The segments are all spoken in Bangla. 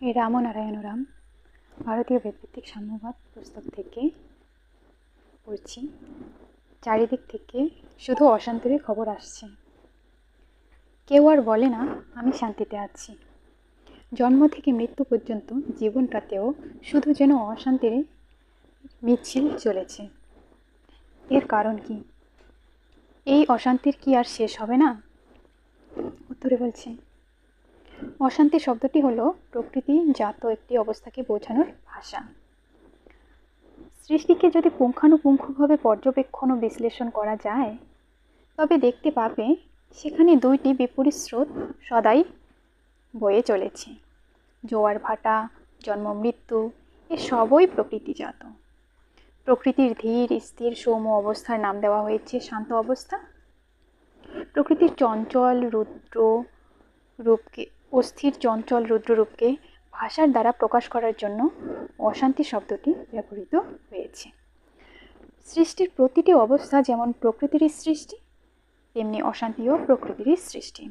এই রামনারায়ণ রাম, ভারতীয় বেদভিত্তিক সাম্যবাদ পুস্তক থেকে পড়ছি। চারিদিক থেকে শুধু অশান্তিরই খবর আসছে। কেউ আর বলে না, আমি শান্তিতে আছি। জন্ম থেকে মৃত্যু পর্যন্ত জীবনটাতেও শুধু যেন অশান্তির মিছিল চলেছে। এর কারণ কি? এই অশান্তির কি আর শেষ হবে না? উত্তরে বলছে অশান্তি শব্দটি হলো প্রকৃতি, জাত একটি অবস্থাকে বোঝানোর ভাষা। সৃষ্টিকে যদি পুঙ্খানুপুঙ্খভাবে পর্যবেক্ষণ ও বিশ্লেষণ করা যায়, তবে দেখতে পাবে সেখানে দুইটি বিপরীত স্রোত সদাই বয়ে চলেছে। জোয়ার ভাটা, জন্ম মৃত্যু, এ সবই প্রকৃতিজাত প্রকৃতির ধীর, স্থির, সৌম্য অবস্থার নাম দেওয়া হয়েছে শান্ত অবস্থা। প্রকৃতির চঞ্চল, রুদ্র রূপকে অস্থির চঞ্চল রুদ্ররূপকে ভাষার দ্বারা প্রকাশ করার জন্য অশান্তি শব্দটি ব্যবহৃত হয়েছে। সৃষ্টির প্রতিটি অবস্থা যেমন প্রকৃতিরই সৃষ্টি, তেমনি অশান্তিও প্রকৃতিরই সৃষ্টি।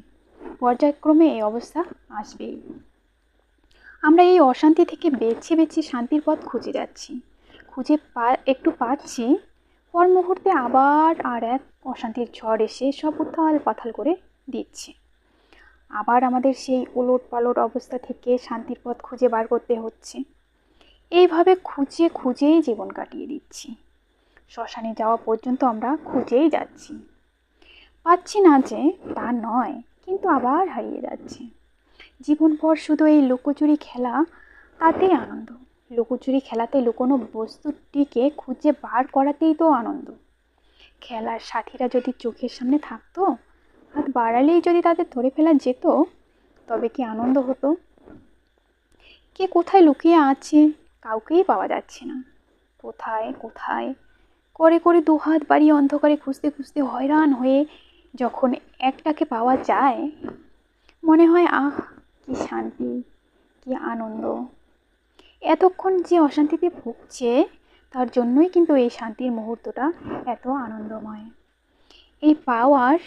পর্যায়ক্রমে এই অবস্থা আসবেই। আমরা এই অশান্তি থেকে বেছে বেছে শান্তির পথ খুঁজে যাচ্ছি। খুঁজে পা, একটু পাচ্ছি পর মুহূর্তে আবার আর এক অশান্তির ঝড় এসে সব উথাল পাথাল করে দিচ্ছে। আবার আমাদের সেই ওলট পালট অবস্থা থেকে শান্তির পথ খুঁজে বার করতে হচ্ছে। এইভাবে খুঁজে খুঁজেই জীবন কাটিয়ে দিচ্ছি। শ্মশানে যাওয়া পর্যন্ত আমরা খুঁজেই যাচ্ছি। পাচ্ছি না যে তা নয়, কিন্তু আবার হারিয়ে যাচ্ছে। জীবনভর শুধু এই লুকোচুরি খেলা, তাতেই আনন্দ। লুকোচুরি খেলাতে লুকোনো বস্তুটিকে খুঁজে বার করাতেই তো আনন্দ। খেলার সাথীরা যদি চোখের সামনে থাকতো হাত বাড়ালেই যদি তাদের ধরে ফেলা যেত, তবে কি আনন্দ হতো? কে কোথায় লুকিয়ে আছে, কাউকেই পাওয়া যাচ্ছে না। কোথায় কোথায়? করে করে দু হাত বাড়িয়ে অন্ধকারে খুঁজতে খুঁজতে হয়রান হয়ে যখন একটাকে পাওয়া যায়, মনে হয়, আহ, কি শান্তি, কি আনন্দ। এতক্ষণ যে অশান্তিতে ভুগছে, তার জন্যই কিন্তু এই শান্তির মুহূর্তটা এত আনন্দময়। এই পাওয়ার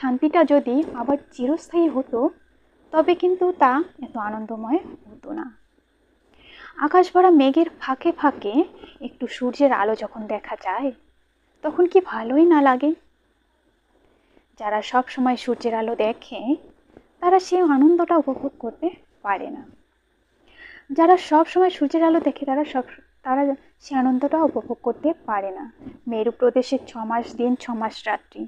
শান্তিটা যদি আবার চিরস্থায়ী হতো, তবে কিন্তু তা এত আনন্দময় হতো না। আকাশ ভরা মেঘের ফাঁকে ফাঁকে একটু সূর্যের আলো যখন দেখা যায়, তখন কি ভালোই না লাগে? যারা সব সময় সূর্যের আলো দেখে, তারা সেই আনন্দটা উপভোগ করতে পারে না। যারা সব সময় সূর্যের আলো দেখে, তারা সব, তারা সে আনন্দটা উপভোগ করতে পারে না। মেরু প্রদেশের ছমাস দিন, ছমাস রাত্রি।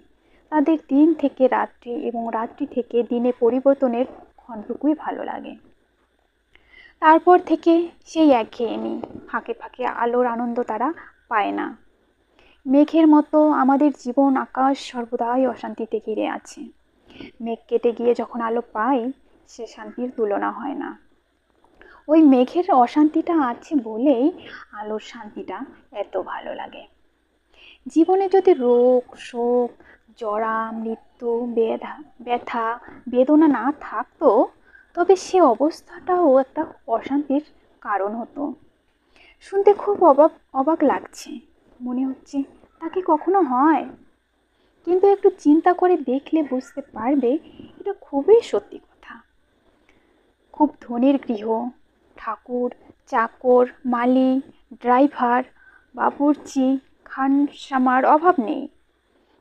তাদের দিন থেকে রাত্রি এবং রাত্রি থেকে দিনে পরিবর্তনের ক্ষণটুকুই ভালো লাগে। তারপর থেকে সেই একঘেয়েমি, ফাঁকে ফাঁকে আলোর আনন্দ তারা পায় না। মেঘের মতো আমাদের জীবন আকাশ সর্বদাই অশান্তিতে ঘিরে আছে। মেঘ কেটে গিয়ে যখন আলো পাই, সে শান্তির তুলনা হয় না। ওই মেঘের অশান্তিটা আছে বলেই আলোর শান্তিটা এত ভালো লাগে। জীবনে যদি রোগ, শোক জরা, মৃত্যু বেধা ব্যথা, বেদনা না থাকতো, তবে সে অবস্থাটাও একটা অশান্তির কারণ হতো। শুনতে খুব অবাক অবাক লাগছে। মনে হচ্ছে তাকে কখনো হয়? কিন্তু একটু চিন্তা করে দেখলে বুঝতে পারবে, এটা খুবই সত্যি কথা। খুব ধনির গৃহ, ঠাকুর, চাকর মালি ড্রাইভার, বাবুর্চি, খানসামার অভাব নেই।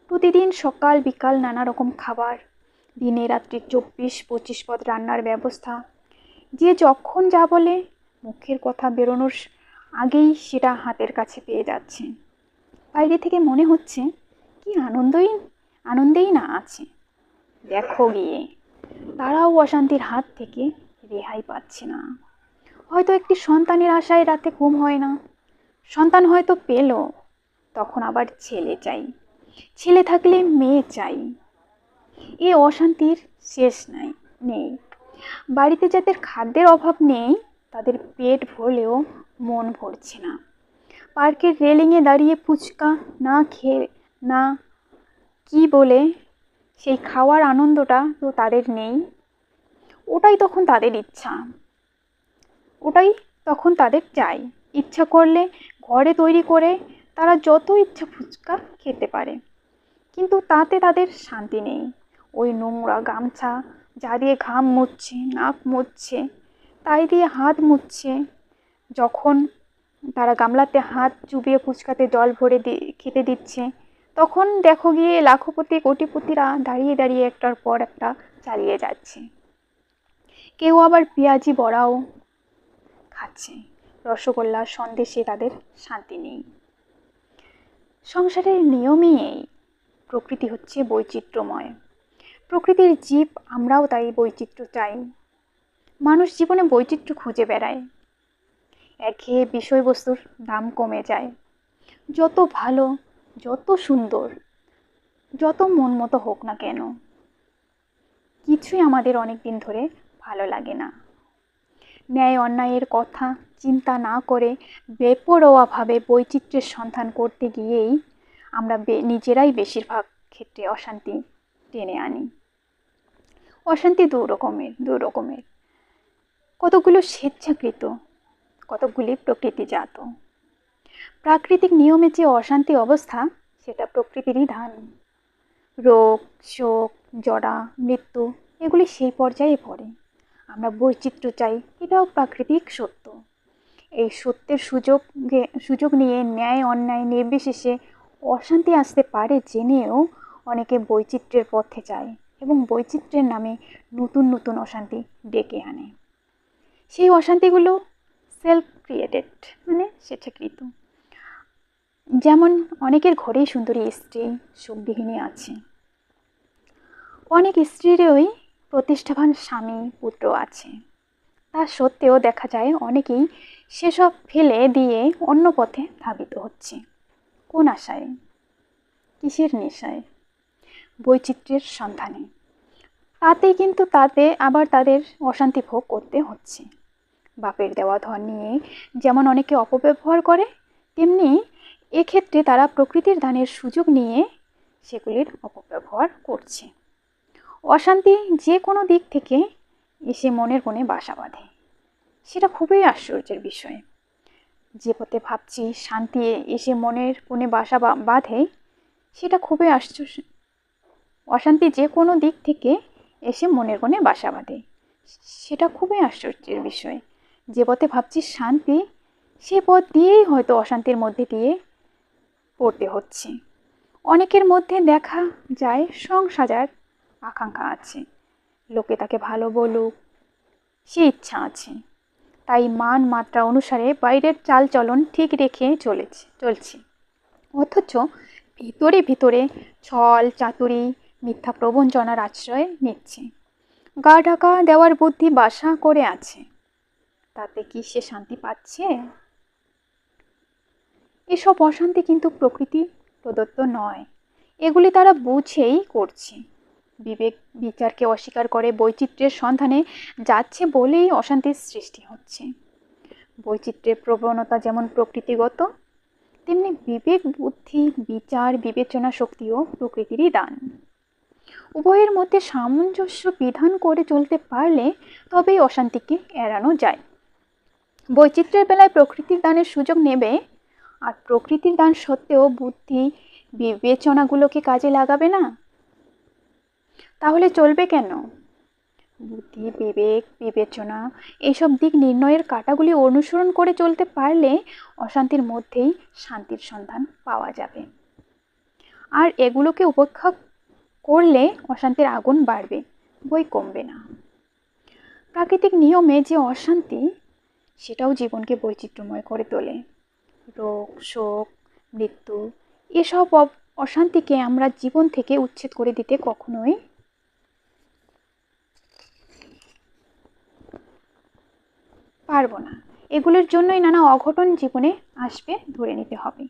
প্রতিদিন সকাল, বিকাল নানা রকম খাবার। দিনে রাত্রি চব্বিশ, পঁচিশ পদ রান্নার ব্যবস্থা। যে যখন যা বলে, মুখের কথা বেরোনোর আগেই সেটা হাতের কাছে পেয়ে যাচ্ছে। বাইরে থেকে মনে হচ্ছে, কি আনন্দই, আনন্দেই না আছে। দেখো গিয়ে, তারাও অশান্তির হাত থেকে রেহাই পাচ্ছে না। হয়তো একটি সন্তানের আশায় রাতে ঘুম হয় না। সন্তান হয়তো পেল, তখন আবার ছেলে চাই। ছেলে থাকলে মেয়ে চাই। এ অশান্তির শেষ নাই, নেই। বাড়িতে যাদের খাদ্যের অভাব নেই, তাদের পেট ভরলেও মন ভরছে না। পার্কের রেলিংয়ে দাঁড়িয়ে ফুচকা না খেয়ে, না কি বলে, সেই খাওয়ার আনন্দটা তো তাদের নেই। ওটাই তখন তাদের ইচ্ছা। ওটাই তখন তাদের চাই। ইচ্ছা করলে ঘরে তৈরি করে তারা যত ইচ্ছা ফুচকা খেতে পারে। কিন্তু তাতে তাদের শান্তি নেই। ওই নোংরা গামছা যা দিয়ে ঘাম মুছছে, নাক মুছছে, তাই দিয়ে হাত মুছছে। যখন তারা গামলাতে হাত চুবিয়ে ফুচকাতে জল ভরে দি, খেতে দিচ্ছে, তখন দেখো গিয়ে লাখপতি, কোটিপতিরা দাঁড়িয়ে দাঁড়িয়ে একটার পর একটা চালিয়ে যাচ্ছে। কেউ আবার পেঁয়াজি বড়াও খাচ্ছে। রসগোল্লা সন্দেশে তাদের শান্তি নেই। সংসারের নিয়মই এই। প্রকৃতি হচ্ছে বৈচিত্র্যময়। প্রকৃতির জীব, আমরাও তাই বৈচিত্র্য চাই। মানুষ জীবনে বৈচিত্র্য খুঁজে বেড়ায়। একঘেয়ে বিষয়বস্তুর দাম কমে যায়। যত ভালো, যত সুন্দর, যত মন মতো হোক না কেন, কিছুই আমাদের অনেক দিন ধরে ভালো লাগে না। ন্যায় অন্যায়ের কথা চিন্তা না করে বেপরোয়াভাবে বৈচিত্র্যের সন্ধান করতে গিয়েই আমরা নিজেরাই বেশিরভাগ ক্ষেত্রে অশান্তি টেনে আনি। অশান্তি দু রকমের দু রকমের। কতগুলো স্বেচ্ছাকৃত কতকগুলি প্রকৃতিজাত। প্রাকৃতিক নিয়মে যে অশান্তি অবস্থা, সেটা প্রকৃতিরই ধান। রোগ, শোক জড়া মৃত্যু, এগুলি সেই পর্যায়ে পড়ে। আমরা বৈচিত্র্য চাই, এটাও প্রাকৃতিক সত্য। এই সত্যের সুযোগে, সুযোগ নিয়ে ন্যায় অন্যায় নির্বিশেষে অশান্তি আসতে পারে জেনেও অনেকে বৈচিত্র্যের পথে যায় এবং বৈচিত্র্যের নামে নতুন নতুন অশান্তি ডেকে আনে। সেই অশান্তিগুলো সেলফ ক্রিয়েটেড মানে স্বেচ্ছাকৃত। যেমন অনেকের ঘরেই সুন্দরী স্ত্রী, সুখবিহীনী আছে। অনেক স্ত্রীরই প্রতিষ্ঠাবান স্বামী, পুত্র আছে। তা সত্ত্বেও দেখা যায় অনেকেই সেসব ফেলে দিয়ে অন্য পথে ধাবিত হচ্ছে। কোন আশায়? কিসের নেশায়? বৈচিত্র্যের সন্ধানে। তাতেই কিন্তু তাতে আবার তাদের অশান্তি ভোগ করতে হচ্ছে। বাপের দেওয়া ধন নিয়ে যেমন অনেকে অপব্যবহার করে, তেমনি এক্ষেত্রে তারা প্রকৃতির দানের সুযোগ নিয়ে সেগুলির অপব্যবহার করছে। অশান্তি যে কোনো দিক থেকে এসে মনের কোণে বাসা বাঁধে। সেটা খুবই আশ্চর্যের বিষয়। যে পথে ভাবছি শান্তি এসে মনের কোণে বাসা বাঁধে, সেটা খুবই আশ্চর্য অশান্তি যে কোনো দিক থেকে এসে মনের কোণে বাসা বাঁধে। সেটা খুবই আশ্চর্যের বিষয়। যে পথে ভাবছি শান্তি, সে পথ দিয়েই হয়তো অশান্তির মধ্যে দিয়ে পড়তে হচ্ছে। অনেকের মধ্যে দেখা যায় সংসাজার আকাঙ্ক্ষা আছে। লোকে তাকে ভালো বলুক। সে ইচ্ছা আছে। তাই মান মাত্রা অনুসারে বাইরের চালচলন ঠিক রেখে চলেছে, চলছে। অথচ ভিতরে ভিতরে ছল, চাতুরি, মিথ্যা প্রবঞ্চনার আশ্রয় নিচ্ছে। গা ঢাকা দেওয়ার বুদ্ধি বাসা করে আছে। তাতে কি সে শান্তি পাচ্ছে? এসব অশান্তি কিন্তু প্রকৃতি প্রদত্ত নয়। এগুলি তারা বুঝেই করছে। বিবেক বিচারকে অস্বীকার করে বৈচিত্র্যের সন্ধানে যাচ্ছে বলেই অশান্তির সৃষ্টি হচ্ছে। বৈচিত্র্যের প্রবণতা যেমন প্রকৃতিগত, তেমনি বিবেক, বুদ্ধি, বিচার, বিবেচনা শক্তিও প্রকৃতিরই দান। উভয়ের মধ্যে সামঞ্জস্য বিধান করে চলতে পারলে তবেই অশান্তিকে এড়ানো যায়। বৈচিত্র্যের বেলায় প্রকৃতির দানের সুযোগ নেবে, আর প্রকৃতির দান সত্ত্বেও বুদ্ধি, বিবেচনাগুলোকে কাজে লাগাবে না। তাহলে চলবে কেন? বুদ্ধি, বিবেক, বিবেচনা এইসব দিক নির্ণয়ের কাটাগুলি অনুসরণ করে চলতে পারলে অশান্তির মধ্যেই শান্তির সন্ধান পাওয়া যাবে। আর এগুলোকে উপেক্ষা করলে অশান্তির আগুন বাড়বে, বই কমবে না। প্রাকৃতিক নিয়মে যে অশান্তি, সেটাও জীবনকে বৈচিত্র্যময় করে তোলে। রোগ, শোক, মৃত্যু, এসব অশান্তিকে আমরা জীবন থেকে উচ্ছেদ করে দিতে কখনোই পারব না। এগুলোর জন্যই নানা অঘটন জীবনে আসবে, ধরে নিতে হবে।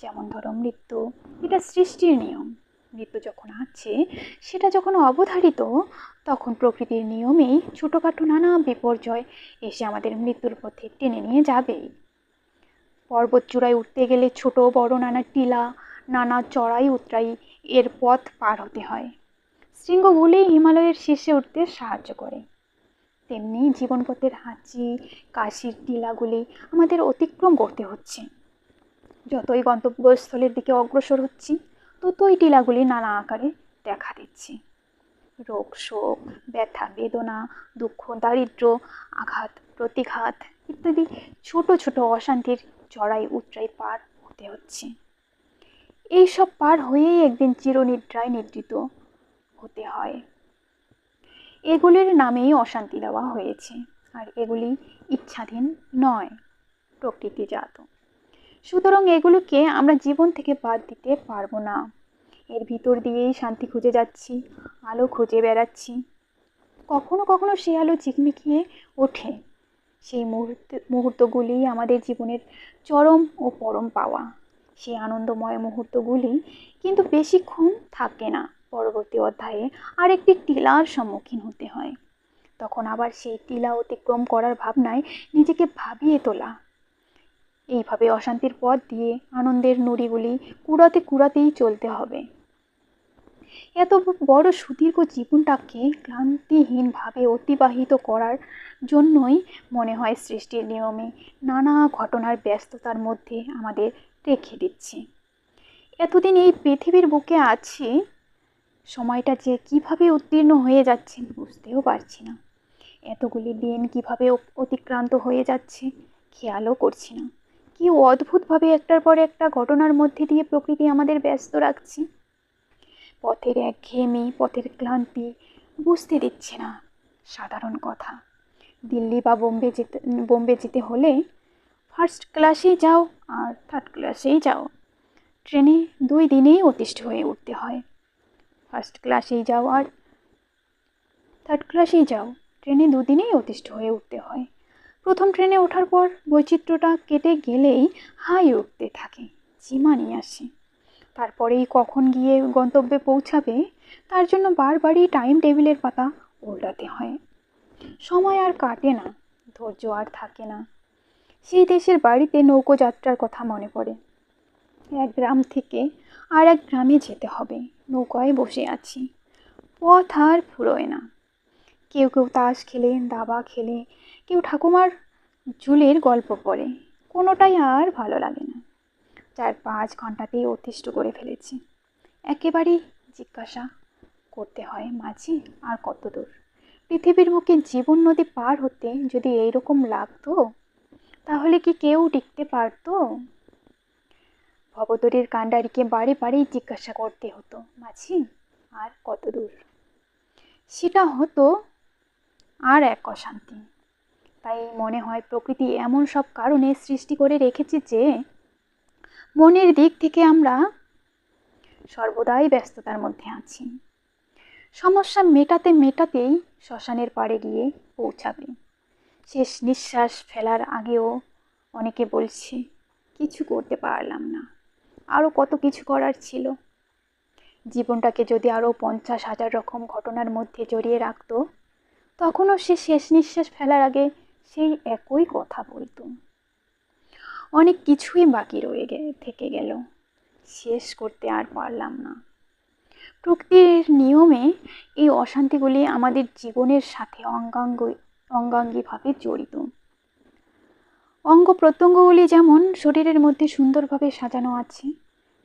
যেমন ধরো মৃত্যু, এটা সৃষ্টির নিয়ম। মৃত্যু যখন আছে, সেটা যখন অবধারিত, তখন প্রকৃতির নিয়মেই ছোটোখাটো নানা বিপর্যয় এসে আমাদের মৃত্যুর পথে টেনে নিয়ে যাবেই। পর্বত চূড়ায় উঠতে গেলে ছোট, বড় নানা টিলা, নানা চড়াই উতরাই এর পথ পার হতে হয়। শৃঙ্গগুলি হিমালয়ের শীর্ষে উঠতে সাহায্য করে। তেমনি জীবনপথের হাঁচি, কাশির টিলাগুলি আমাদের অতিক্রম করতে হচ্ছে। যতই গন্তব্যস্থলের দিকে অগ্রসর হচ্ছি, ততই টিলাগুলি নানা আকারে দেখা দিচ্ছে। রোগ, শোক, ব্যথা, বেদনা, দুঃখ, দারিদ্র, আঘাত, প্রতিঘাত ইত্যাদি ছোট ছোট অশান্তির চড়াই উচ্চাই পার হতে হচ্ছে। এইসব পার হয়েই একদিন চিরনিদ্রায় নিদ্রিত হতে হয়। এগুলির নামেই অশান্তি দেওয়া হয়েছে, আর এগুলি ইচ্ছাধীন নয়, প্রকৃতিজাত। সুতরাং এগুলোকে আমরা জীবন থেকে বাদ দিতে পারব না। এর ভিতর দিয়েই শান্তি খুঁজে যাচ্ছি, আলো খুঁজে বেড়াচ্ছি। কখনো কখনো সে আলো ঝিকমিকিয়ে ওঠে। সেই মুহূর্ত, মুহূর্তগুলি আমাদের জীবনের চরম ও পরম পাওয়া। সেই আনন্দময় মুহূর্তগুলি কিন্তু বেশিক্ষণ থাকে না। পরবর্তী অধ্যায়ে আরেকটি টিলার সম্মুখীন হতে হয়। তখন আবার সেই টিলা অতিক্রম করার ভাবনায় নিজেকে ভাবিয়ে তোলা। এইভাবে অশান্তির পথ দিয়ে আনন্দের নুড়িগুলি কুড়াতে কুড়াতেই চলতে হবে। এত বড় সুদীর্ঘ জীবনটাকে ক্লান্তিহীনভাবে অতিবাহিত করার জন্যই মনে হয় সৃষ্টির নিয়মে নানা ঘটনার ব্যস্ততার মধ্যে আমাদের রেখে দিচ্ছে। এতদিন এই পৃথিবীর বুকে আছি সময়টা যে কীভাবে উত্তীর্ণ হয়ে যাচ্ছে বুঝতেও পারছি না। এতগুলি দিন কীভাবে অতিক্রান্ত হয়ে যাচ্ছে খেয়ালও করছি না। কি অদ্ভুতভাবে একটার পর একটা ঘটনার মধ্যে দিয়ে প্রকৃতি আমাদের ব্যস্ত রাখছে। পথের একঘেয়েমি, পথের ক্লান্তি বুঝতে দিচ্ছে না। সাধারণ কথা, দিল্লি বা বোম্বে যেতে বোম্বে যেতে হলে ফার্স্ট ক্লাসেই যাও আর থার্ড ক্লাসেই যাও। ট্রেনে দুই দিনেই অতিষ্ঠ হয়ে উঠতে হয়। ফার্স্ট ক্লাসেই যাও আর থার্ড ক্লাসেই যাও। ট্রেনে দুদিনেই অতিষ্ঠ হয়ে উঠতে হয়। প্রথম ট্রেনে ওঠার পর বৈচিত্র্যটা কেটে গেলেই হাই উঠতে থাকে, জিমানি আসে। তারপরেই কখন গিয়ে গন্তব্যে পৌঁছাবে, তার জন্য বারবারই টাইম টেবিলের পাতা উল্টাতে হয়। সময় আর কাটে না, ধৈর্য আর থাকে না। সেই দেশের বাড়িতে নৌকো যাত্রার কথা মনে পড়ে। এক গ্রাম থেকে আর এক গ্রামে যেতে হবে। নৌকায় বসে আছি। পথ আর ফুরোয় না। কেউ কেউ তাস খেলে, দাবা খেলে, কেউ ঠাকুমার ঝুলের গল্প পড়ে। কোনোটাই আর ভালো লাগে না। চার পাঁচ ঘন্টাতেই অতিষ্ঠ করে ফেলেছি। একেবারেই জিজ্ঞাসা করতে হয়, মাঝি, আর কত দূর? পৃথিবীর বুকে জীবন নদী পার হতে যদি এইরকম লাগতো, তাহলে কি কেউ টিকতে পারতো? ভবতরীর কাণ্ডারিকে বাড়ি বাড়ি জিজ্ঞাসা করতে হতো, মাঝি, আর কত দূর? সেটা হতো আর এক অশান্তি। তাই মনে হয় প্রকৃতি এমন সব কারণে সৃষ্টি করে রেখেছে যে, মনের দিক থেকে আমরা সর্বদাই ব্যস্ততার মধ্যে আছি। সমস্যা মেটাতে মেটাতেই শ্মশানের পাড়ে গিয়ে পৌঁছাবে। শেষ নিঃশ্বাস ফেলার আগেও অনেকে বলছে, কিছু করতে পারলাম না। আরও কত কিছু করার ছিল। জীবনটাকে যদি আরও পঞ্চাশ হাজার রকম ঘটনার মধ্যে জড়িয়ে রাখত, তখনও সে শেষ নিঃশ্বাস ফেলার আগে সেই একই কথা বলতো। অনেক কিছুই বাকি রয়ে গে, থেকে গেল। শেষ করতে আর পারলাম না। প্রকৃতির নিয়মে এই অশান্তিগুলি আমাদের জীবনের সাথে অঙ্গাঙ্গ, অঙ্গাঙ্গিভাবে জড়িত। অঙ্গ প্রত্যঙ্গগুলি যেমন শরীরের মধ্যে সুন্দরভাবে সাজানো আছে,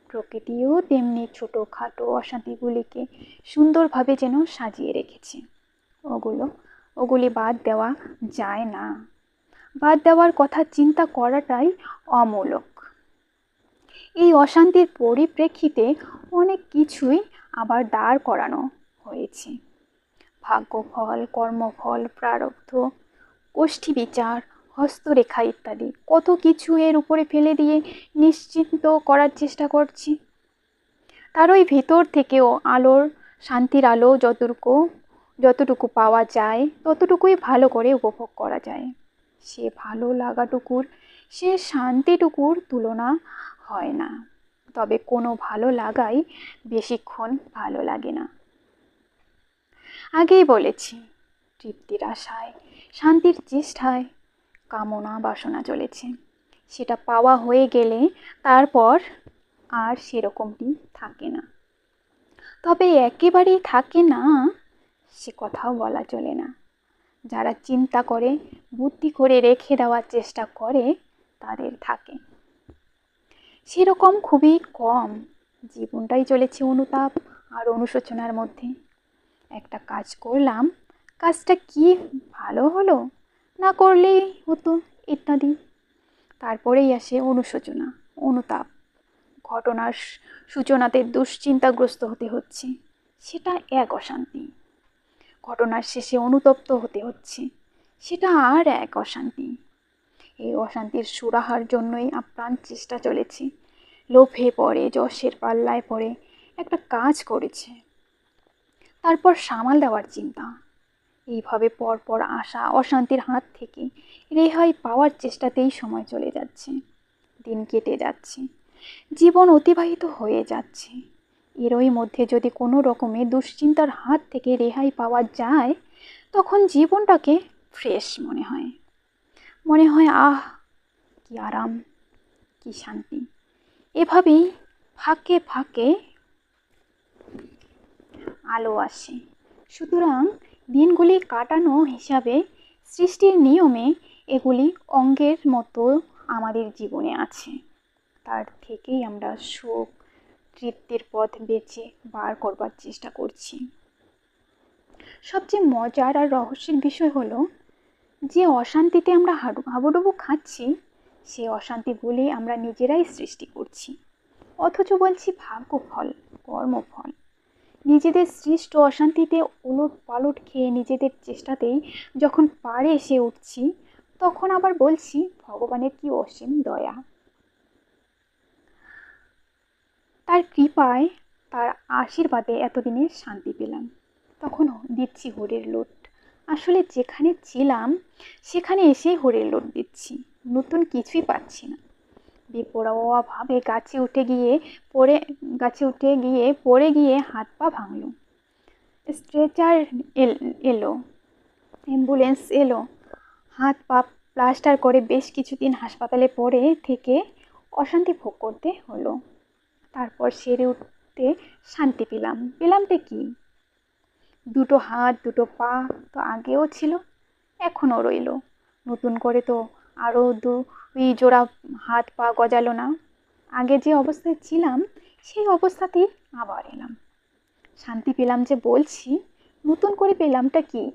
প্রকৃতিও তেমনি ছোটোখাটো অশান্তিগুলিকে সুন্দরভাবে যেন সাজিয়ে রেখেছে। ওগুলো, ওগুলি বাদ দেওয়া যায় না। বাদ দেওয়ার কথা চিন্তা করাটাই অমূলক। এই অশান্তির পরিপ্রেক্ষিতে অনেক কিছুই আবার দাঁড় করানো হয়েছে। ভাগ্যফল, কর্মফল, প্রারব্ধ, গোষ্ঠী বিচার হস্তরেখা ইত্যাদি কত কিছু এর উপরে ফেলে দিয়ে নিশ্চিন্ত করার চেষ্টা করছি। তার ওই ভেতর থেকেও আলোর, শান্তির আলো যতটুকু যতটুকু পাওয়া যায়, ততটুকুই ভালো করে উপভোগ করা যায়। সে ভালো লাগাটুকুর, সে শান্তিটুকুর তুলনা হয় না। তবে কোনো ভালো লাগাই বেশিক্ষণ ভালো লাগে না। আগেই বলেছি, তৃপ্তির আশায়, শান্তির চেষ্টায় কামনা বাসনা চলেছে। সেটা পাওয়া হয়ে গেলে তারপর আর সেরকমটি থাকে না। তবে একেবারেই থাকে না, সে কথাও বলা চলে না। যারা চিন্তা করে, বুদ্ধি করে রেখে দেওয়ার চেষ্টা করে, তাদের থাকে। সেরকম খুবই কম। জীবনটাই চলেছে অনুতাপ আর অনুশোচনার মধ্যে। একটা কাজ করলাম, কাজটা কি ভালো হলো? না করলেই হতো ইত্যাদি। তারপরেই আসে অনুশোচনা, অনুতাপ। ঘটনার সূচনাতে দুশ্চিন্তাগ্রস্ত হতে হচ্ছে। সেটা এক অশান্তি। ঘটনার শেষে অনুতপ্ত হতে হচ্ছে। সেটা আর এক অশান্তি। এই অশান্তির সুরাহার জন্যই আপ্রাণ চেষ্টা চলেছে। লোভে পড়ে, যশের পাল্লায় পড়ে একটা কাজ করেছে। তারপর সামাল দেওয়ার চিন্তা। এইভাবে পরপর আসা, অশান্তির হাত থেকে রেহাই পাওয়ার চেষ্টাতেই সময় চলে যাচ্ছে। দিন কেটে যাচ্ছে। জীবন অতিবাহিত হয়ে যাচ্ছে। এরই মধ্যে যদি কোনো রকমে দুশ্চিন্তার হাত থেকে রেহাই পাওয়া যায়, তখন জীবনটাকে ফ্রেশ মনে হয়। মনে হয়, আহ, কি আরাম, কি শান্তি। এভাবেই ফাঁকে ফাঁকে আলো আসে। সুতরাং দিনগুলি কাটানো হিসাবে সৃষ্টির নিয়মে এগুলি অঙ্গের মতো আমাদের জীবনে আছে। তার থেকেই আমরা সুখ, তৃপ্তির পথ বেছে বার করবার চেষ্টা করছি। সবচেয়ে মজার আর রহস্যের বিষয় হলো, যে অশান্তিতে আমরা হাডু, হাবুডুবু খাচ্ছি সে অশান্তিগুলি আমরা নিজেরাই সৃষ্টি করছি। অথচ বলছি ভাগ্য ফল কর্মফল। নিজেদের সৃষ্ট অশান্তিতে ওলট পালট খেয়ে নিজেদের চেষ্টাতেই যখন পারে এসে উঠছি, তখন আবার বলছি, ভগবানের কি অসীম দয়া। তার কৃপায়, তার আশীর্বাদে এতদিনে শান্তি পেলাম। তখন দিচ্ছি হরির লোট। আসলে যেখানে ছিলাম, সেখানে এসেই হরির লোট দিচ্ছি। নতুন কিছুই পাচ্ছি না। বেপরোয়াভাবে গাছে উঠে গিয়ে পড়ে, গাছে উঠে গিয়ে পড়ে গিয়ে হাত পা ভাঙল। স্ট্রেচার এলো অ্যাম্বুলেন্স এলো। হাত পা প্লাস্টার করে বেশ কিছুদিন হাসপাতালে পড়ে থেকে অশান্তি ভোগ করতে হলো। তারপর সেরে উঠতে শান্তি পেলাম। পেলামটা কি? দুটো হাত, দুটো পা তো আগেও ছিল, এখনও রইল। নতুন করে তো আরও দুই জোড়া হাত পা গজালো না। আগে যে অবস্থায় ছিলাম, সেই অবস্থাতেই আবার এলাম। শান্তি পেলাম যে বলছি, নতুন করে পেলামটা কি?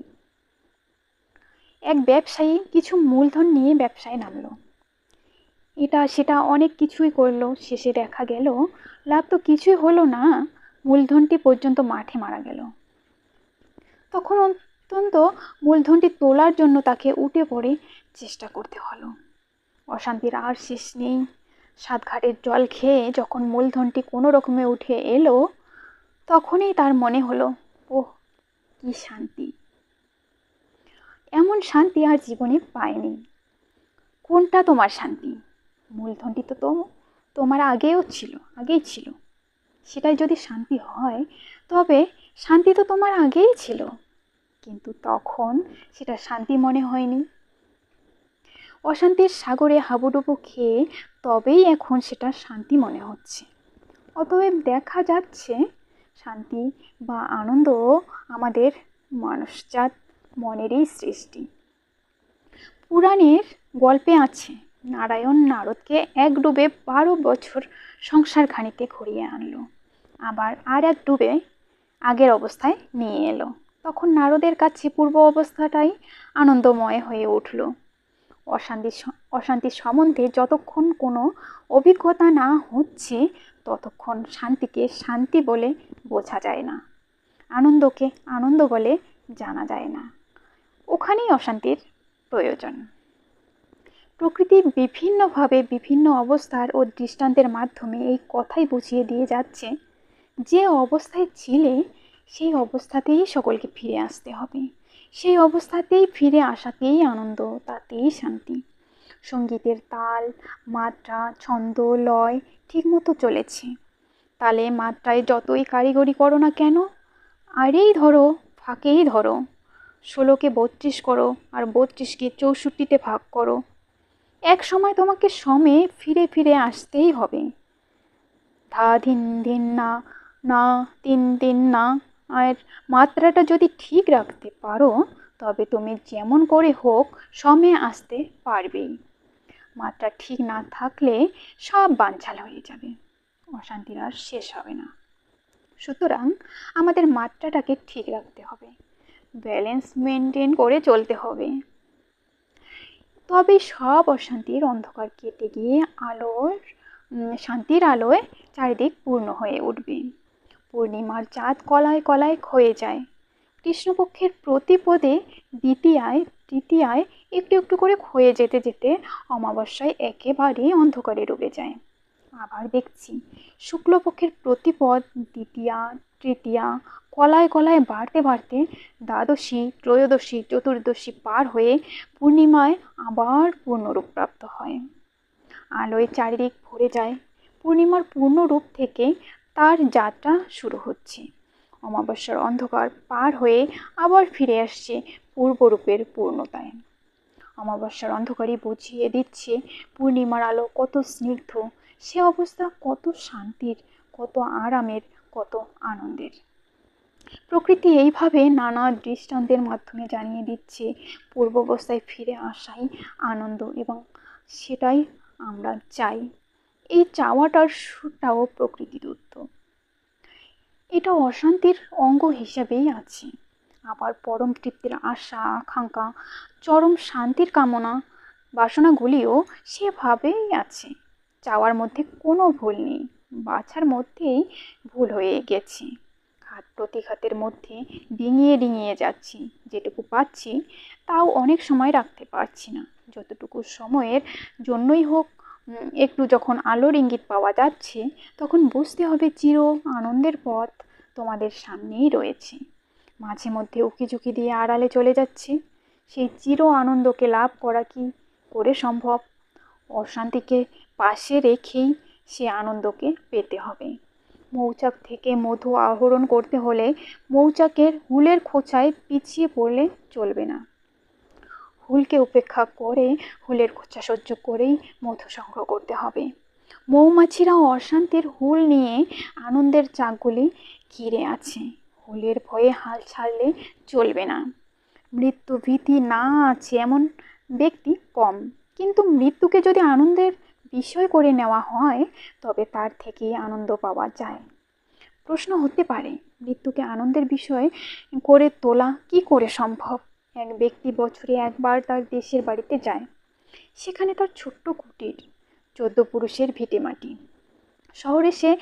এক ব্যবসায়ী কিছু মূলধন নিয়ে ব্যবসায় নামলো। এটা, সেটা অনেক কিছুই করল, শেষে দেখা গেল, লাভ তো কিছুই হলো না, মূলধনটি পর্যন্ত মাঠে মারা গেল। তখন অত্যন্ত মূলধনটি তোলার জন্য তাকে উঠে পড়ে চেষ্টা করতে হলো। অশান্তির আর শেষ নেই। সাতঘাটের জল খেয়ে যখন মূলধনটি কোনো রকমে উঠে এলো, তখনই তার মনে হলো, ওহ, কি শান্তি। এমন শান্তি আর জীবনে পায়নি কোনটা তোমার শান্তি? মূলধনটি তো তোমার আগেও ছিল, আগেই ছিল। সেটাই যদি শান্তি হয়, তবে শান্তি তো তোমার আগেই ছিল। কিন্তু তখন সেটা শান্তি মনে হয়নি। অশান্তির সাগরে হাবুডুবু খেয়ে তবেই এখন সেটা শান্তি মনে হচ্ছে। অতএব দেখা যাচ্ছে, শান্তি বা আনন্দ আমাদের মানুষজাত মনেরই সৃষ্টি। পুরাণের গল্পে আছে, নারায়ণ নারদকে এক ডুবে বারো বছর সংসার খানিতে ঘুরিয়ে আনলো। আবার আর এক ডুবে আগের অবস্থায় নিয়ে এলো। তখন নারদের কাছে পূর্ব অবস্থাটাই আনন্দময় হয়ে উঠল। অশান্তি অশান্তির সম্বন্ধে যতক্ষণ কোনো অভিজ্ঞতা না হচ্ছে, ততক্ষণ শান্তিকে শান্তি বলে বোঝা যায় না। আনন্দকে আনন্দ বলে জানা যায় না। ওখানেই অশান্তির প্রয়োজন। প্রকৃতি বিভিন্নভাবে বিভিন্ন অবস্থার ও দৃষ্টান্তের মাধ্যমে এই কথাই বুঝিয়ে দিয়ে যাচ্ছে, যে অবস্থায় ছিলে সেই অবস্থাতেই সকলকে ফিরে আসতে হবে। সেই অবস্থাতেই ফিরে আসাতেই আনন্দ, তাতেই শান্তি। সঙ্গীতের তাল, মাত্রা, ছন্দ, লয় ঠিকমতো চলেছে। তালে মাত্রায় যতই কারিগরি করো না কেন, আরেই ধরো, ফাঁকেই ধরো। ষোলোকে বত্রিশ করো আর বত্রিশকে চৌষট্টিতে ভাগ করো। এক সময় তোমাকে সমে ফিরে ফিরে আসতেই হবে। ধা ধিন ধিন না না তিন তিন না আর মাত্রাটা যদি ঠিক রাখতে পারো, তবে তুমি যেমন করে হোক সময়ে আসতে পারবেই। মাত্রা ঠিক না থাকলে সব বাঞ্ছাল হয়ে যাবে। অশান্তির আর শেষ হবে না। সুতরাং আমাদের মাত্রাটাকে ঠিক রাখতে হবে। ব্যালেন্স মেনটেন করে চলতে হবে। তবে সব অশান্তির অন্ধকার কেটে গিয়ে আলোর শান্তির আলোয় চারিদিক পূর্ণ হয়ে উঠবে। পূর্ণিমার চাঁদ কলায় কলায় ক্ষয়ে যায়। কৃষ্ণপক্ষের প্রতিপদে দ্বিতীয়ায়, তৃতীয়ায় একটু একটু করে ক্ষয়ে যেতে যেতে অমাবস্যায় একেবারে অন্ধকারে ডুবে যায়। আবার দেখছি, শুক্লপক্ষের প্রতিপদ দ্বিতীয়া, তৃতীয়া কলায় কলায় বাড়তে বাড়তে দ্বাদশী, ত্রয়োদশী, চতুর্দশী পার হয়ে পূর্ণিমায় আবার পূর্ণরূপ প্রাপ্ত হয়। আলোয় চারিদিক ভরে যায়। পূর্ণিমার পূর্ণরূপ থেকে তার যাত্রা শুরু হচ্ছে। অমাবস্যার অন্ধকার পার হয়ে আবার ফিরে আসছে পূর্বরূপের পূর্ণতায়। অমাবস্যার অন্ধকারই বুঝিয়ে দিচ্ছে পূর্ণিমার আলো কত স্নিগ্ধ, সে অবস্থা কত শান্তির, কত আরামের, কত আনন্দের। প্রকৃতি এইভাবে নানা দৃষ্টান্তের মাধ্যমে জানিয়ে দিচ্ছে পূর্বাবস্থায় ফিরে আসাই আনন্দ এবং সেটাই আমরা চাই। এই চাওয়াটার সুরটাও প্রকৃতিদত্ত এটা অশান্তির অঙ্গ হিসাবেই আছে। আবার পরম তৃপ্তির আশা, আকাঙ্ক্ষা, চরম শান্তির কামনা, বাসনাগুলিও সেভাবেই আছে। চাওয়ার মধ্যে কোনো ভুল নেই, বাছার মধ্যেই ভুল হয়ে গেছে। ঘাত প্রতিঘাতের মধ্যে ডিঙিয়ে ডিঙিয়ে যাচ্ছি, যেটুকু পাচ্ছি তাও অনেক সময় রাখতে পারছি না। যতটুকু সময়ের জন্যই হোক একটু যখন আলোর ইঙ্গিত পাওয়া যাচ্ছে, তখন বুঝতে হবে চির আনন্দের পথ তোমাদের সামনেই রয়েছে। মাঝে মধ্যে উকি ঝুঁকি দিয়ে আড়ালে চলে যাচ্ছে। সেই চির আনন্দকে লাভ করা কি করে সম্ভব? অশান্তিকে পাশে রেখেই সে আনন্দকে পেতে হবে। মৌচাক থেকে মধু আহরণ করতে হলে মৌচাকের হুলের খোঁচায় পিছিয়ে পড়লে চলবে না। হুলকে উপেক্ষা করে হুলের খোঁচা সহ্য করেই মধু সংগ্রহ করতে হবে। মৌমাছিরাও অশান্তির হুল নিয়ে আনন্দের চাকগুলি ঘিরে আছে। হুলের ভয়ে হাল ছাড়লে চলবে না। মৃত্যু ভীতি না আছে এমন ব্যক্তি কম। কিন্তু মৃত্যুকে যদি আনন্দের বিষয় করে নেওয়া হয়, তবে তার থেকেই আনন্দ পাওয়া যায়। প্রশ্ন হতে পারে, মৃত্যুকে আনন্দের বিষয় করে তোলা কি করে সম্ভব? এক ব্যক্তি বছরে একবার তার দেশের বাড়িতে যায়। সেখানে তার ছোট্ট কুটির, চোদ্দ পুরুষের ভিটে মাটি। শহরে সে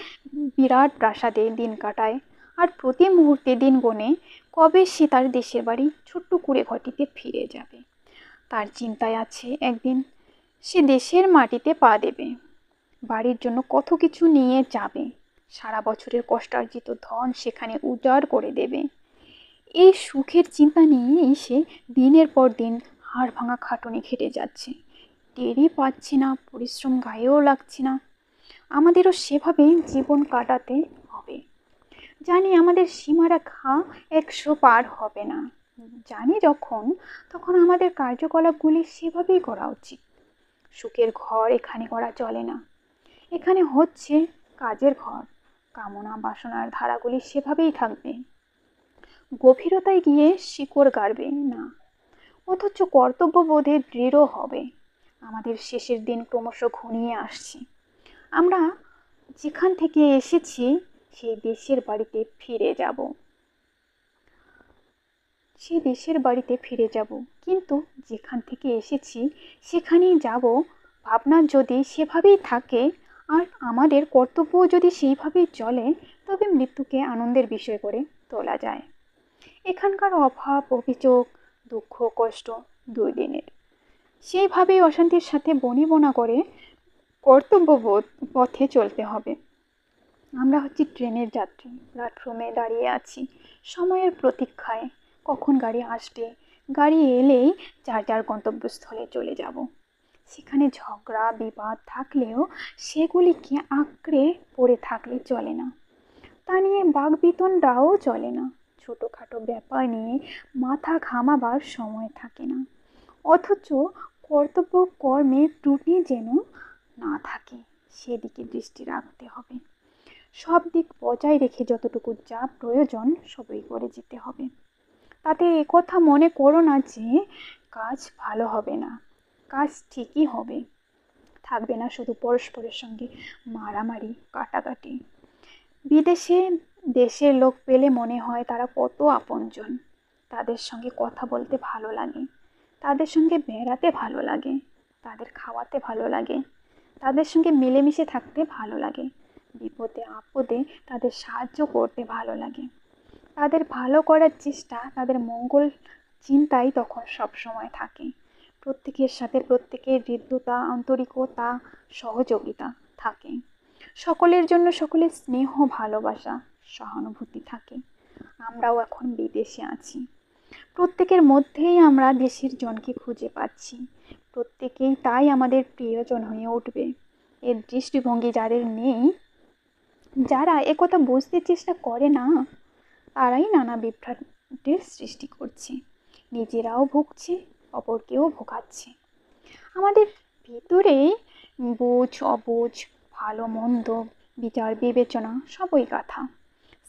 বিরাট প্রাসাদে দিন কাটায় আর প্রতি মুহূর্তে দিন গনে কবে সে তার দেশের বাড়ি ছোট্ট কুড়ে ঘটিতে ফিরে যাবে। তার চিন্তায় আছে একদিন সে দেশের মাটিতে পা দেবে। বাড়ির জন্য কত কিছু নিয়ে যাবে। সারা বছরের কষ্টার্জিত ধন সেখানে উজাড় করে দেবে। এই সুখের চিন্তা নিয়েই সে দিনের পর দিন হাড় ভাঙা খাটুনি খেটে যাচ্ছে। টেরই পাচ্ছে না, পরিশ্রম গায়েও লাগছে না। আমাদেরও সেভাবেই জীবন কাটাতে হবে। জানি আমাদের সীমারেখা একশো পার হবে না। জানি যখন, তখন আমাদের কার্যকলাপগুলি সেভাবেই করা উচিত। সুখের ঘর এখানে করা চলে না। এখানে হচ্ছে কাজের ঘর। কামনা বাসনার ধারাগুলি সেভাবেই থাকবে। গভীরতায় গিয়ে শিকড় গাড়বে, না। অথচ কর্তব্যবোধে দৃঢ় হবে। আমাদের শেষের দিন ক্রমশ ঘনিয়ে আসছে। আমরা যেখান থেকে এসেছি, সেই দেশের বাড়িতে ফিরে যাব। সেই দেশের বাড়িতে ফিরে যাব। কিন্তু যেখান থেকে এসেছি, সেখানেই যাব। ভাবনা যদি সেভাবেই থাকে, আর আমাদের কর্তব্য যদি সেইভাবেই চলে, তবে মৃত্যুকে আনন্দের বিষয় করে তোলা যায়। এখানকার অভাব, অভিযোগ, দুঃখ, কষ্ট দুই দিনের সেইভাবেই অশান্তির সাথে বনিবনা করে কর্তব্যবোধ পথে চলতে হবে। আমরা হচ্ছি ট্রেনের যাত্রী, প্ল্যাটফর্মে দাঁড়িয়ে আছি। সময়ের প্রতীক্ষায় কখন গাড়ি আসবে? গাড়ি এলেই যার যার গন্তব্যস্থলে চলে যাব। সেখানে ঝগড়া, বিবাদ থাকলেও সেগুলিকে আঁকড়ে পড়ে থাকলে চলে না? তা নিয়ে বাগবিতনটাও চলে না। ছোটোখাটো ব্যাপার নিয়ে মাথা ঘামাবার সময় থাকে না। অথচ কর্তব্য কর্মে ত্রুটি যেন না থাকে, সেদিকে দৃষ্টি রাখতে হবে। সব দিক বজায় রেখে যতটুকু যা প্রয়োজন সবই করে যেতে হবে। তাতে কথা মনে করো না যে কাজ ভালো হবে না, কাজ ঠিকই হবে। থাকবে না শুধু পরস্পরের সঙ্গে মারামারি, কাটাকাটি। বিদেশে দেশের লোক পেলে মনে হয় তারা কত আপনজন। তাদের সঙ্গে কথা বলতে ভালো লাগে। তাদের সঙ্গে বেড়াতে ভালো লাগে। তাদের খাওয়াতে ভালো লাগে। তাদের সঙ্গে মিলেমিশে থাকতে ভালো লাগে। বিপদে আপদে তাদের সাহায্য করতে ভালো লাগে। তাদের ভালো করার চেষ্টা, তাদের মঙ্গল চিন্তাই তখন সব সময় থাকে। প্রত্যেকের সাথে প্রত্যেকের হৃদ্যতা, আন্তরিকতা, সহযোগিতা থাকে। সকলের জন্য সকলের স্নেহ, ভালোবাসা। সহানুভূতি থাকে। আমরাও এখন বিদেশে আছি। প্রত্যেকের মধ্যেই আমরা দেশের জনকে খুঁজে পাচ্ছি। প্রত্যেকেই তাই আমাদের প্রিয়জন হয়ে উঠবে। এর দৃষ্টিভঙ্গি যাদের নেই, যারা একথা বুঝতে চেষ্টা করে না, তারাই নানা বিভ্রাটের সৃষ্টি করছে। নিজেরাও ভুগছে, অপরকেও ভোগাচ্ছে। আমাদের ভিতরেই বুঝ, অবুঝ, ভালো মন্দ, বিচার, বিবেচনা, সবই কথা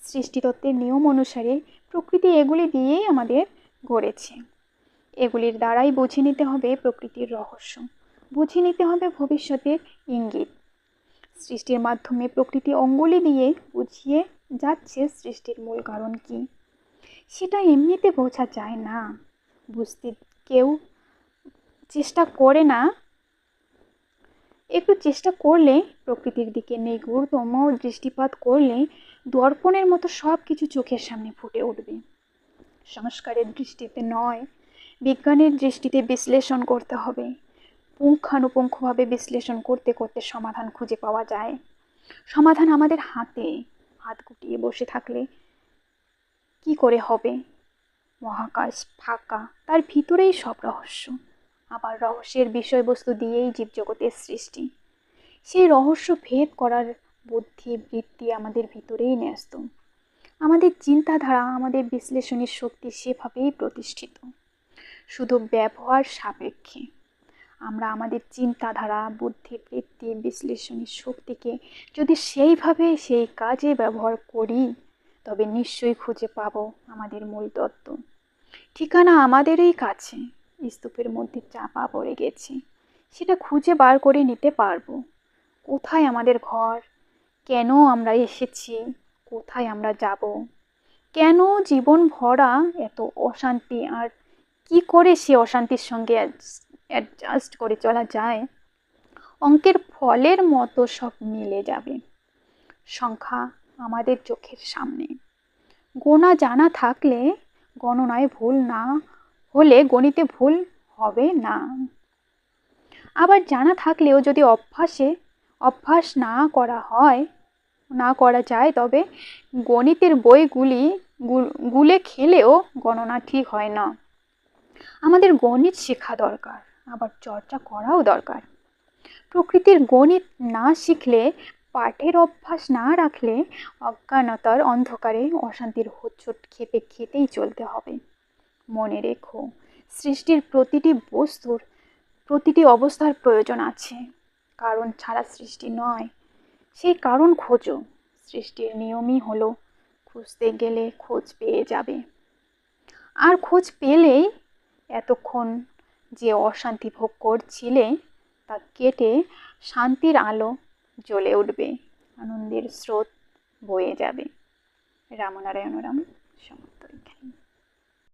সৃষ্টিতত্ত্বের নিয়ম অনুসারে প্রকৃতি এগুলি দিয়েই আমাদের গড়েছে। এগুলির দ্বারাই বুঝে নিতে হবে প্রকৃতির রহস্য। বুঝে নিতে হবে ভবিষ্যতের ইঙ্গিত। সৃষ্টির মাধ্যমে প্রকৃতি অঙ্গুলি দিয়ে বুঝিয়ে যাচ্ছে সৃষ্টির মূল কারণ কি। সেটা এমনিতে বোঝা যায় না। বুঝতে কেউ চেষ্টা করে না। একটু চেষ্টা করলে প্রকৃতির দিকে নিগুড়তম দৃষ্টিপাত করলে দর্পণের মতো সব কিছু চোখের সামনে ফুটে উঠবে। সংস্কারের দৃষ্টিতে নয়, বিজ্ঞানের দৃষ্টিতে বিশ্লেষণ করতে হবে। পুঙ্খানুপুঙ্খভাবে বিশ্লেষণ করতে করতে সমাধান খুঁজে পাওয়া যায়। সমাধান আমাদের হাতে, হাত গুটিয়ে বসে থাকলে কি করে হবে? মহাকাশ ফাঁকা, তার ভিতরেই সব রহস্য। আবার রহস্যের বিষয়বস্তু দিয়েই জীবজগতের সৃষ্টি। সেই রহস্য ভেদ করার বুদ্ধি, বৃত্তি আমাদের ভিতরেই ন্যস্ত। আমাদের চিন্তাধারা আমাদের বিশ্লেষণের শক্তি সেভাবেই প্রতিষ্ঠিত। শুধু ব্যবহার সাপেক্ষে। আমরা আমাদের চিন্তাধারা, বুদ্ধি, বৃত্তি বিশ্লেষণী শক্তিকে যদি সেইভাবে সেই কাজে ব্যবহার করি, তবে নিশ্চয়ই খুঁজে পাবো আমাদের মূল তত্ত্ব। ঠিকানা আমাদেরই কাছে। স্তূপের মধ্যে চাপা পড়ে গেছে। সেটা খুঁজে বার করে নিতে পারব। কোথায় আমাদের ঘর? কেন আমরা এসেছি? কোথায় আমরা যাব? কেন জীবন ভরা এত অশান্তি? আর কি করে সে অশান্তির সঙ্গে অ্যাডজাস্ট করে চলা যায়? অঙ্কের ফলের মতো সব মিলে যাবে। সংখ্যা আমাদের চোখের সামনে। গোনা জানা থাকলে গণনায় ভুল না হলে গণিতে ভুল হবে না। আবার জানা থাকলেও যদি অভ্যাসে, অভ্যাস না করা হয় না করা যায়, তবে গণিতের বইগুলি গুলে খেলেও গণনা ঠিক হয় না। আমাদের গণিত শেখা দরকার, আবার চর্চা করাও দরকার। প্রকৃতির গণিত না শিখলে, পাঠের অভ্যাস না রাখলে অজ্ঞানতার অন্ধকারে অশান্তির হোচ্ছট খেপে খেতেই চলতে হবে। মনে রেখো, সৃষ্টির প্রতিটি বস্তুর, প্রতিটি অবস্থার প্রয়োজন আছে। কারণ ছাড়া সৃষ্টি নয়। সেই কারণ খোঁজো। সৃষ্টির নিয়মই হলো, খুঁজতে গেলে খোঁজ পেয়ে যাবে। আর খোঁজ পেলেই এতক্ষণ যে অশান্তি ভোগ করছিলে, তা কেটে শান্তির আলো জ্বলে উঠবে, আনন্দের স্রোত বয়ে যাবে। রামনারায়ণ রাম সমর্থ